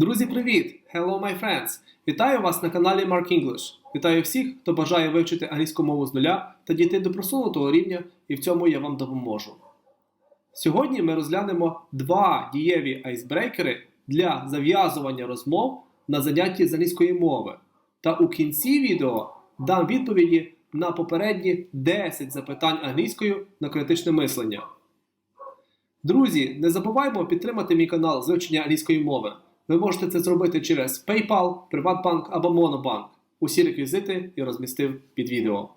Друзі, привіт! Hello, my friends! Вітаю вас на каналі Mark English. Вітаю всіх, хто бажає вивчити англійську мову з нуля та дійти до просунутого рівня, і в цьому я вам допоможу. Сьогодні ми розглянемо два дієві айсбрейкери для зав'язування розмов на занятті з англійської мови. Та у кінці відео дам відповіді на попередні 10 запитань англійською на критичне мислення. Друзі, не забуваймо підтримати мій канал з вивчення англійської мови. Ви можете це зробити через PayPal, Приватбанк або Monobank. Усі реквізити я розмістив під відео.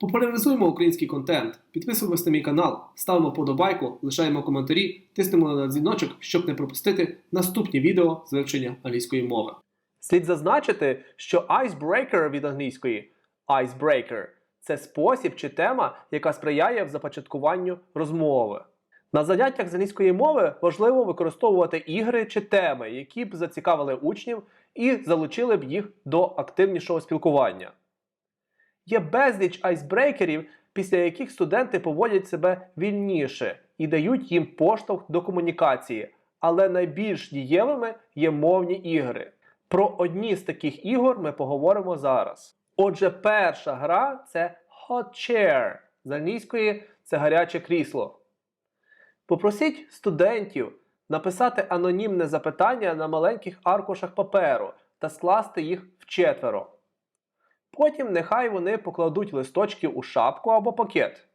Популяризуємо український контент, підписуємось на мій канал, ставимо подобайку, лишаємо коментарі, тиснемо на дзвіночок, щоб не пропустити наступні відео з вивчення англійської мови. Слід зазначити, що icebreaker від англійської icebreaker – це спосіб чи тема, яка сприяє в започаткуванню розмови. На заняттях з англійської мови важливо використовувати ігри чи теми, які б зацікавили учнів і залучили б їх до активнішого спілкування. Є безліч айсбрейкерів, після яких студенти поводять себе вільніше і дають їм поштовх до комунікації, але найбільш дієвими є мовні ігри. Про одні з таких ігор ми поговоримо зараз. Отже, перша гра це Hot Chair. З англійської це гаряче крісло. Попросіть студентів написати анонімне запитання на маленьких аркушах паперу та скласти їх вчетверо. Потім нехай вони покладуть листочки у шапку або пакет.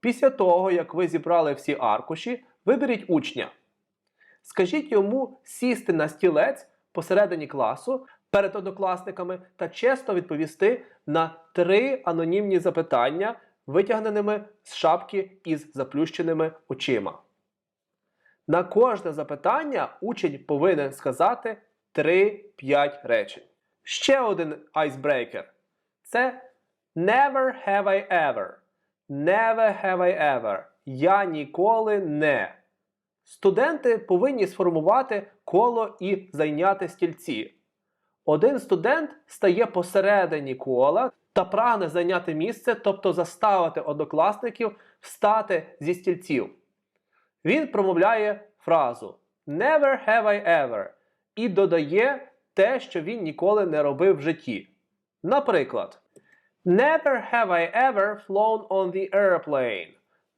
Після того, як ви зібрали всі аркуші, виберіть учня. Скажіть йому сісти на стілець посередині класу перед однокласниками та чесно відповісти на три анонімні запитання, витягненими з шапки із заплющеними очима. На кожне запитання учень повинен сказати 3-5 речень. Ще один айсбрейкер це Never have I ever. Never have I ever. Я ніколи не. Студенти повинні сформувати коло і зайняти стільці. Один студент стає посередині кола та прагне зайняти місце, тобто заставити однокласників встати зі стільців. Він промовляє фразу Never have I ever і додає те, що він ніколи не робив в житті. Наприклад, Never have I ever flown on the airplane.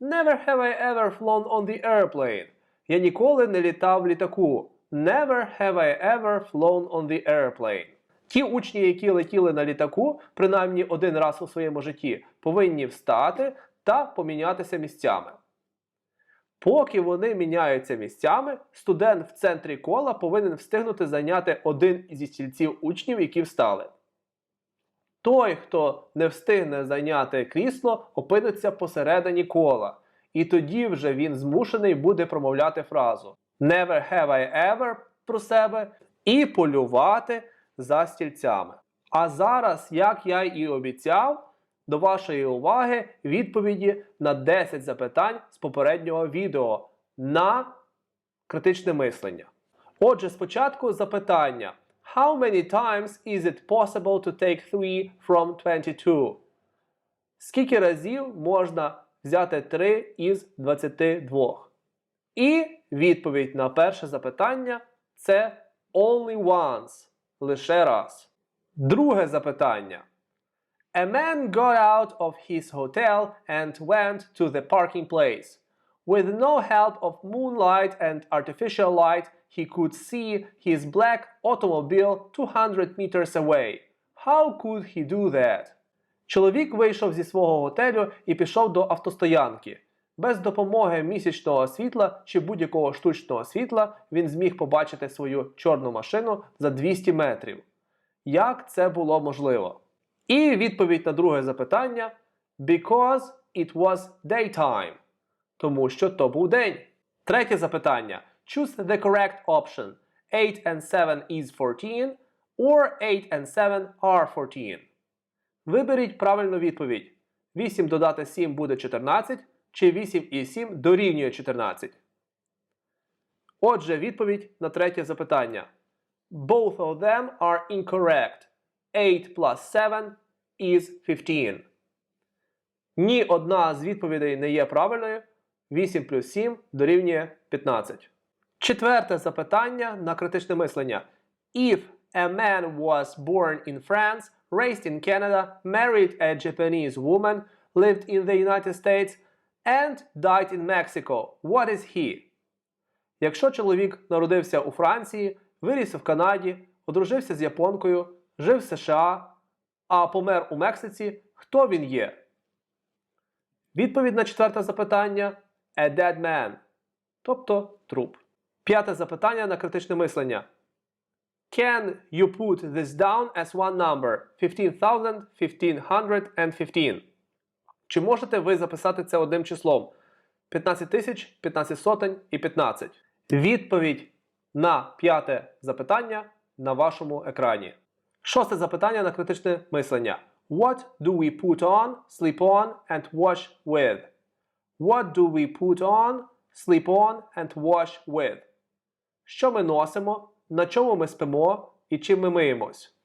Never have I ever flown on the airplane. Я ніколи не літав в літаку. Never have I ever flown on the airplane. Ті учні, які летіли на літаку, принаймні один раз у своєму житті, повинні встати та помінятися місцями. Поки вони міняються місцями, студент в центрі кола повинен встигнути зайняти один зі стільців учнів, які встали. Той, хто не встигне зайняти крісло, опиниться посередині кола. І тоді вже він змушений буде промовляти фразу Never have I ever про себе і полювати за стільцями. А зараз, як я і обіцяв, до вашої уваги відповіді на 10 запитань з попереднього відео на критичне мислення. Отже, спочатку запитання. How many times is it possible to take 3 from 22? Скільки разів можна взяти 3 із 22? І відповідь на перше запитання це only once. Лише раз. Друге запитання. A man got out of his hotel and went to the parking place. With no help of moonlight and artificial light, he could see his black automobile 200 meters away. How could he do that? Чоловік вийшов зі свого готелю і пішов до автостоянки. Без допомоги місячного світла чи будь-якого штучного світла він зміг побачити свою чорну машину за 200 метрів. Як це було можливо? І відповідь на друге запитання: Because it was daytime. Тому що то був день. Третє запитання. Choose the correct option. 8 and 7 is 14 or 8 and 7 are 14. Виберіть правильну відповідь. 8 додати 7 буде 14, чи 8 і 7 дорівнює 14. Отже, відповідь на третє запитання. Both of them are incorrect. 8 plus 7 is 15. Ні одна з відповідей не є правильною. 8 плюс 7 дорівнює 15. Четверте запитання на критичне мислення. If a man was born in France, raised in Canada, married a Japanese woman, lived in the United States, and died in Mexico, what is he? Якщо чоловік народився у Франції, виріс в Канаді, одружився з японкою, жив в США, а помер у Мексиці, хто він є? Відповідь на четверте запитання a dead man, тобто труп. П'яте запитання на критичне мислення. Can you put this down as one number? 15,000, 1500 and 15. Чи можете ви записати це одним числом? 15 тисяч, 15 сотень і 15. Відповідь на п'яте запитання на вашому екрані. Шосте запитання на критичне мислення. What do we put on, sleep on and wash with? What do we put on, sleep on and wash with? Що ми носимо, на чому ми спимо і чим ми миємось?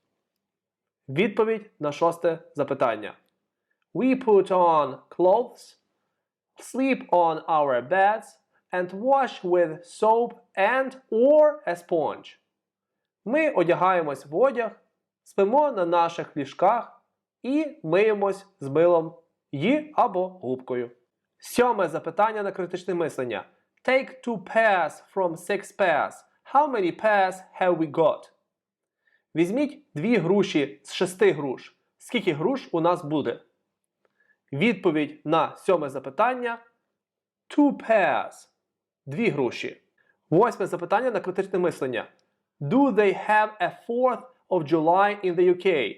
Відповідь на шосте запитання. We put on clothes, sleep on our beds, and wash with soap and or a sponge. Ми одягаємось в одяг, спимо на наших ліжках і миємось з милом ї або губкою. Сьоме запитання на критичне мислення. Take two pairs from six pairs. How many pairs have we got? Візьміть дві груші з шести груш. Скільки груш у нас буде? Відповідь на сьоме запитання two pairs. Дві груші. Восьме запитання на критичне мислення. Do they have a 4th of July in the UK?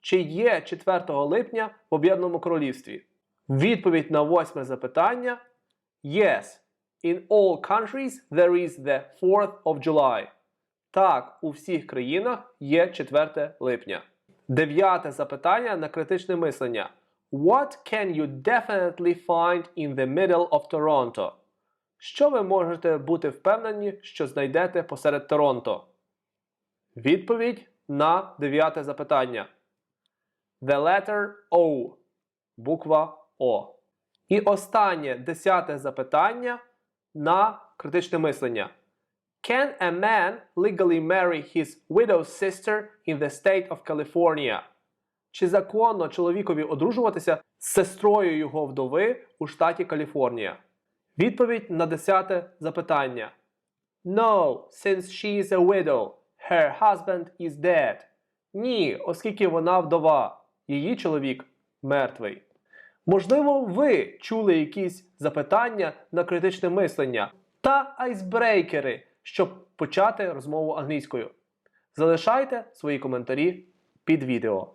Чи є 4 липня в Об'єднаному Королівстві? Відповідь на восьме запитання Yes. In all countries there is the 4th of July. Так, у всіх країнах є 4 липня. Дев'яте запитання на критичне мислення. What can you definitely find in the middle of Toronto? Що ви можете бути впевнені, що знайдете посеред Торонто? Відповідь на дев'яте запитання. The letter O. Буква О. І останнє десяте запитання на критичне мислення. Can a man legally marry his widow's sister in the state of California? Чи законно чоловікові одружуватися з сестрою його вдови у штаті Каліфорнія? Відповідь на десяте запитання. No, since she is a widow. Her husband is dead. Ні, оскільки вона вдова. Її чоловік мертвий. Можливо, ви чули якісь запитання на критичне мислення та айсбрейкери, щоб почати розмову англійською. Залишайте свої коментарі під відео.